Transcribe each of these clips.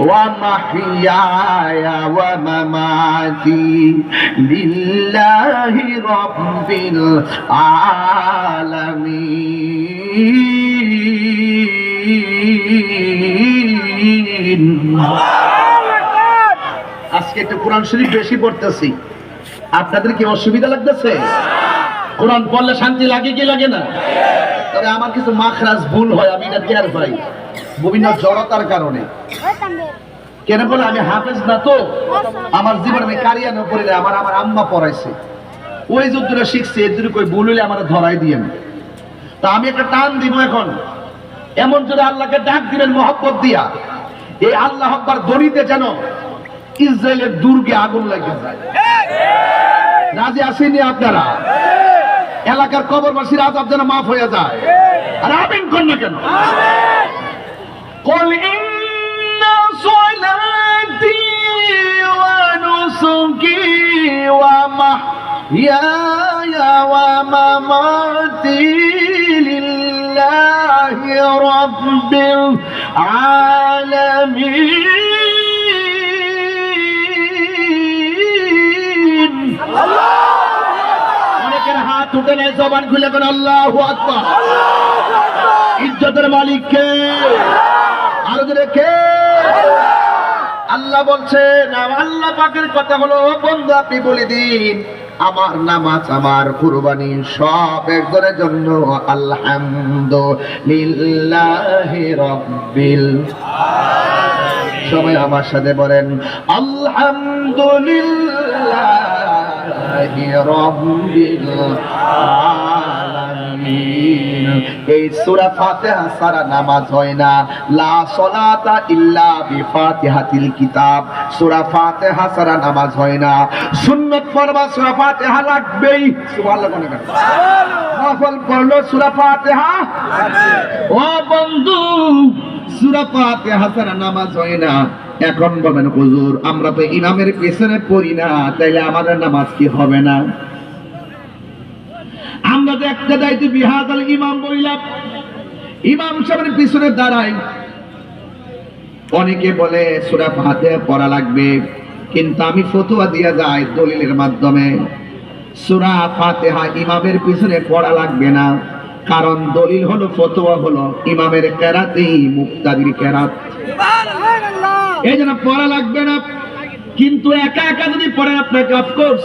ومحياي ومماتي لله رب العالمين আজকে একটু কোরআন শরীফ বেশি পড়তেছি আপনাদের কি অসুবিধা লাগতেছে কোরআন পড়লে শান্তি লাগে কি লাগে না তবে আমার কিছু মাখরাজ ভুল হয়, আমি এটা টের পাই। বিভিন্ন জড়তার কারণে। কেন বলে আমি হাফেজ না তো? আমার জীবনে আমি কারিয়ানো পড়ি না আমার আমার আম্মা পড়াইছে। ওই যুদ্ধটা শিখছে, এর কই ভুল হইলে আমার ধরাই দিয়ে তা আমি একটা টান দিব এখন। এমন যদি আল্লাহকে ডাক দিবেন মহব্বত দিয়া, এই আল্লাহ আকবার দড়িতে যেন ইসরায়েলের দুর্গে আগুন লাগে যায় রাজি আসেনি আপনারা? এলাকার কবরবাসীর আজাব যেন মাফ হয়ে যায় আর আমিন কর না কেন قل إن صلاتي ونسكي ومحياي ومماتي لله رب العالمين হাত নেয় জবান খুলে কেন আল্লাহ আকবার। ইজ্জতের মালিককে আরও জোরে কে? আল্লাহ বলছেন আল্লাহ পাকের কথা হলো বন্ধু, আপনি বলে দিন, আমার নামাজ, আমার কুরবানি সব একজনের জন্য, আলহামদুলিল্লাহি রাব্বিল সবাই আমার সাথে বলেন, আলহামদুলিল্লাহি এই সূরা ফাতিহা সারা নামাজ হয় না। লা সলাতা ইল্লা বিফাতিহাতিল কিতাব। সূরা ফাতিহা সারা নামাজ হয় না। সুন্নাত পড়বা সূরা ফাতিহা লাগবেই। সুবহানাল্লাহ কোন পড়ল সূরা ফাতিহা ও বন্ধু, সূরা ফাতিহা সারা নামাজ হয় না। এখন বলেন, হুজুর, আমরা তো ইমামের পেছনে পড়ি না, তাইলে আমাদের নামাজ কি হবে না? আমরা তো একটা দায়িত্ব বিহাদ আল ইমাম বলিলাম, ইমাম সাহেবের পিছনে দাঁড়াই অনেকে বলে, সুরা ফাতে পড়া লাগবে। কিন্তু আমি ফতুয়া দিয়া যাই দলিলের মাধ্যমে। সুরা ফাতেহা ইমামের পিছনে পড়া লাগবে না, কারণ দলিল হলো, ফতুয়া হলো ইমামের কেরাতেই মুক্তাদির কেরাত। এই জন্য পড়া লাগবে না। কিন্তু একা একা যদি পড়েন আপনাকে অফকোর্স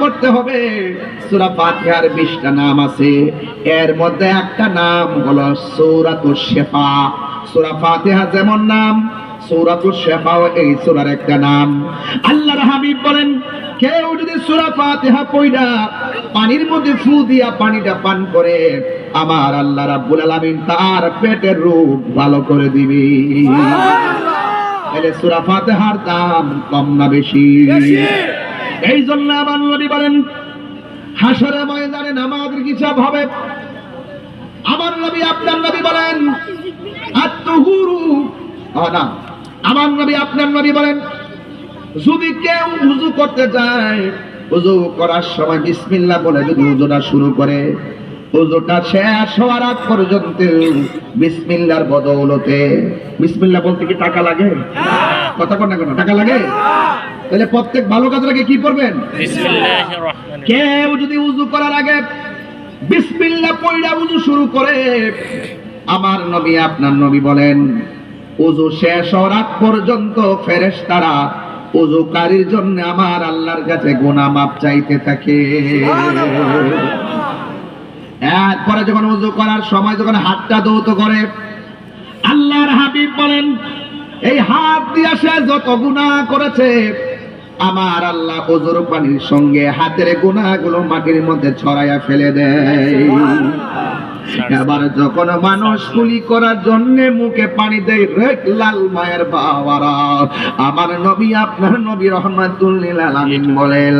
পড়তে হবে। নাম আছে। এর মধ্যে একটা নাম হলো যেমন নাম একটা নাম। বলেন, কেউ যদি সূরা ফাতিহা পানির মধ্যে ফু দিয়া পানিটা পান করে আমার আল্লাহ রাব্বুল আলামিন তার পেটের রোগ ভালো করে দিবে। তাহলে সূরা ফাতিহার দাম কম না বেশি? এই জন্য আমার নবী বলেন হাসরে ময়দানে নামাজের হিসাব হবে। আমার নবী আপনার নবী বলেন আত্মহুরু। না আমার নবী আপনার নবী বলেন যদি কেউ উজু করতে যায় উজু করার সময় বিসমিল্লাহ বলে যদি উজুটা শুরু করে উজুটা শেষ হওয়ার আগ পর্যন্ত বিসমিল্লার বদৌলতে বিসমিল্লাহ বলতে কি টাকা লাগে? কথা কর না কেন? টাকা লাগে? তাহলে প্রত্যেক ভালো কাজ লাগে কি করবেন? বিসমিল্লাহির কেউ যদি উজু করার আগে বিসমিল্লাহ পড়া উজু শুরু করে আমার নবী আপনার নবী বলেন উজু শেষ হওয়ার আগ পর্যন্ত ফেরেশতারা উজুকারীর জন্য আমার আল্লাহর কাছে গুনাহ মাপ চাইতে থাকে। এরপরে যখন উজু করার সময় যখন হাতটা দৌত করে, আল্লাহর হাবিব বলেন, এই হাত দিয়ে সে যত গুণা করেছে, আমার আল্লাহ ওজোর পানির সঙ্গে হাতের গুণাগুলো মাটির মধ্যে ছড়াইয়া ফেলে দেয়। এবার যখন মানুষ কুলি করার জন্য মুখে পানি দেয় রেক লাল মায়ের বাবারা আমার নবী আপনার নবী রহমাতুল্লিল আলামিন বলেন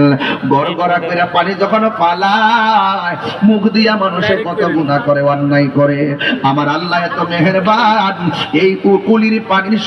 গড়গড়া করে পানি যখন পালায় মুখ দিয়া মানুষে কত গুণা করে অন্যায় করে। আমার আল্লাহ এত মেহেরবান এই কুলির পানির